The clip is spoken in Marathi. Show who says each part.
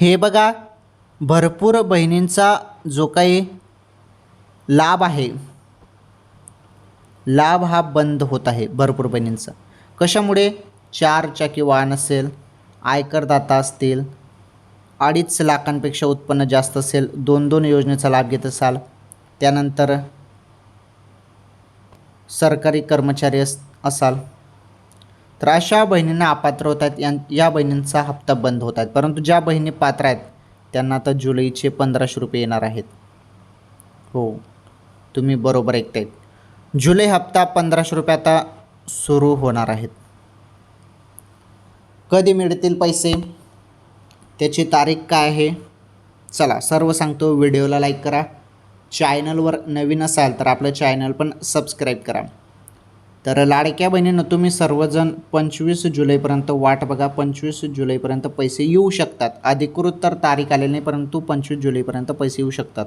Speaker 1: हे बघा भरपूर बहिणींचा जो काही लाभ आहे लाभ हा बंद होत आहे भरपूर बहिणींचा. कशामुळे? चार चाकी वाहन असेल आयकरदाता असतील अडीच लाखांपेक्षा उत्पन्न जास्त असेल दोन दोन योजनेचा लाभ घेत असाल त्यानंतर सरकारी कर्मचारी अस असाल तर अशा बहिणींना अपात्र होत आहेत यां या बहिणींचा हप्ता बंद होत आहेत परंतु ज्या बहिणी पात्र आहेत त्यांना आता जुलैचे पंधराशे रुपये येणार आहेत. हो तुम्ही बरोबर ऐकतायत. जुलै हप्ता पंधराशे रुपये आता सुरू होणार आहेत. कधी मिळतील पैसे? त्याची तारीख काय आहे? चला सर्व सांगतो. व्हिडिओला लाईक करा. चॅनलवर नवीन असाल तर आपलं चॅनल पण सबस्क्राईब करा. तर लाडक्या बहिणीनं तुम्ही सर्वजण पंचवीस जुलैपर्यंत वाट बघा. पंचवीस जुलैपर्यंत पैसे येऊ शकतात. अधिकृत तर तारीख आलेली नाही परंतु पंचवीस जुलैपर्यंत पैसे येऊ शकतात.